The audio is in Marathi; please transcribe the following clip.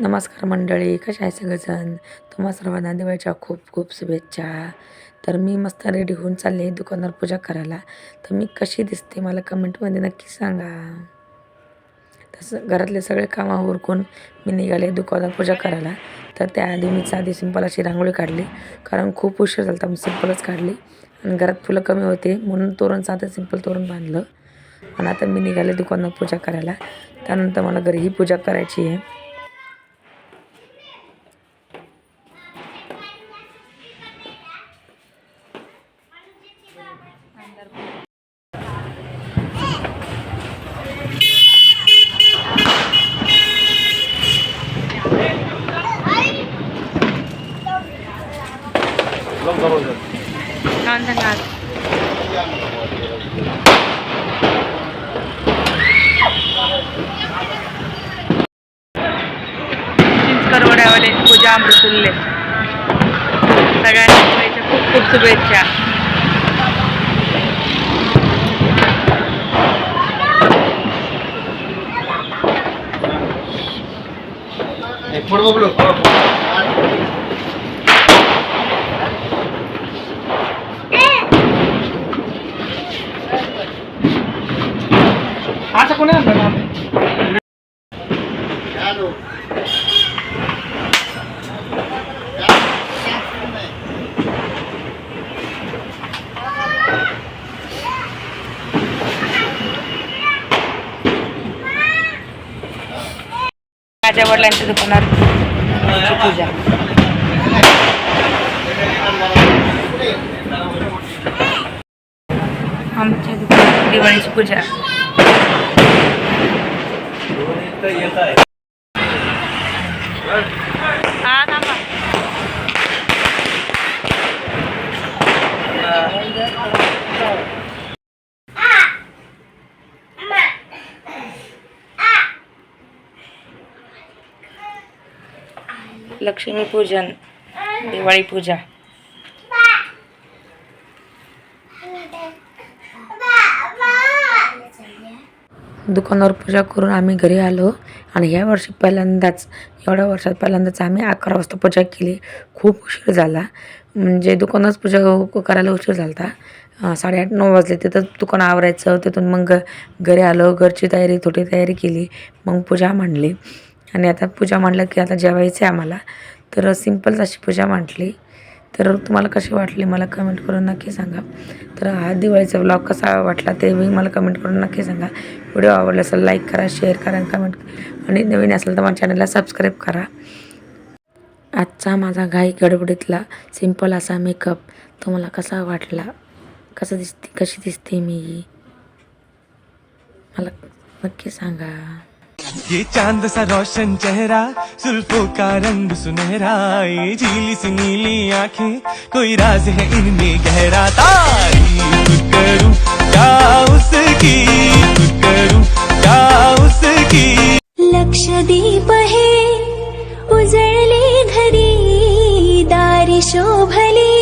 नमस्कार मंडळी कशा आहे सगळेजण? तुम्हा सर्वांना दिवाळीच्या खूप खूप शुभेच्छा. तर मी मस्त रेडी होऊन चालले आहे दुकानावर पूजा करायला. तर मी कशी दिसते मला कमेंटमध्ये नक्की सांगा. तसं घरातले सगळे कामं उरकून मी निघाले दुकानावर पूजा करायला. तर त्याआधी मी साधी सिंपल अशी रांगोळी काढली. कारण खूप उशीर झाला तर मी सिंपलच काढली. आणि घरात फुलं कमी होते म्हणून तोरण साधं सिंपल तोरण बांधलं. आणि आता मी निघाले दुकानावर पूजा करायला. त्यानंतर मला घरीही पूजा करायची आहे. छान करवड्यावाले पूजा अमृतुल्ले सगळ्यांना खूप खूप शुभेच्छा. El polvo bloqueado. Pasa con él, Fernando. Claro. माझ्या वडिलांच्या दुकानात पूजा. आमच्या दुकानात दिवाळीची पूजा. लक्ष्मीपूजन दिवाळी पूजा. दुकानावर पूजा करून आम्ही घरी आलो आणि ह्या वर्षी पहिल्यांदाच एवढ्या वर्षात पहिल्यांदाच आम्ही अकरा वाजता पूजा केली. खूप उशीर झाला. म्हणजे दुकानात पूजा करायला उशीर झाला होता साडेआठ नऊ वाजले. तिथं दुकान आवरायचं. तिथून मग घरी आलो. घरची तयारी थोडी तयारी केली. मग पूजा मांडली. आणि आता पूजा मांडलं की आता जेवायचं आहे आम्हाला. तर सिम्पलच अशी पूजा मांडली तर तुम्हाला कशी वाटली मला कमेंट करून नक्की सांगा. तर हा दिवाळीचा ब्लॉग कसा वाटला ते मी मला कमेंट करून नक्की सांगा. व्हिडिओ आवडला असेल लाईक करा शेअर करा कमेंट आणि नवीन असेल तर माझ्या चॅनलला सबस्क्राईब करा. आजचा माझा घाई गडबडीतला सिंपल असा मेकअप तुम्हाला कसा वाटला? कसं दिसते कशी दिसते मी? मला नक्की सांगा. ये चाँद सा रोशन चेहरा, जुल्फों का रंग सुनहरा। ये झीली सी नीली आँखें, कोई राज है इनमें गहरा। तारीफ़ करूँ, क्या उसकी करूँ, क्या उसकी लक्षदीप हे उजळले घरी दारी शोभली